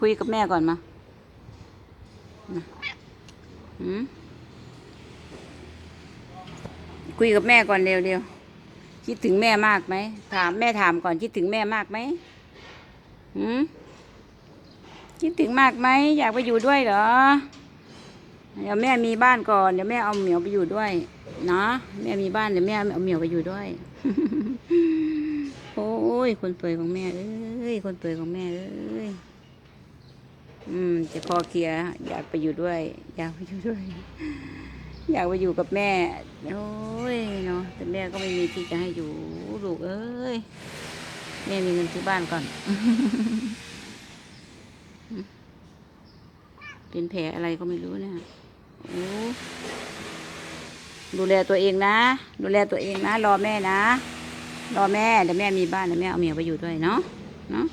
คุยกับแม่ก่อนมาอืมคุยกับแม่ก่อนเร็วเร็วคิดถึงแม่มากไหม ถามแม่ถามก่อนคิดถึงแม่มากไหมหืมคิดถึงมากไหม อยากไปอยู่ด้วยเหรอ เดี๋ยวแม่มีบ้านก่อน เดี๋ยวแม่เอาเหมียวไปอยู่ด้วยเนาะแม่มีบ้านเดี๋ยวแม่เอาเหมียวไปอยู่ด้วย โอ้ยคนเปื่อยของแม่เอ้ยคนเปื่อยของแม่เอ้ย อืมจะคอเคลียร์อยากไปอยู่ด้วย อยากไปอยู่ด้วย อยากไปอยู่กับแม่ โอ้ยเนาะแต่แม่ก็ไม่มีที่จะให้อยู่ลูกเอ้ยแม่มีเงินซื้อบ้านก่อน เป็นแผลอะไรก็ไม่รู้เนะโอ้ดูแลตัวเองนะ ดูแลตัวเองนะ รอแม่นะ รอแม่เดี๋ยวแม่มีบ้านเดี๋ยวแม่เอาเมียไปอยู่ด้วยเนาะเนาะ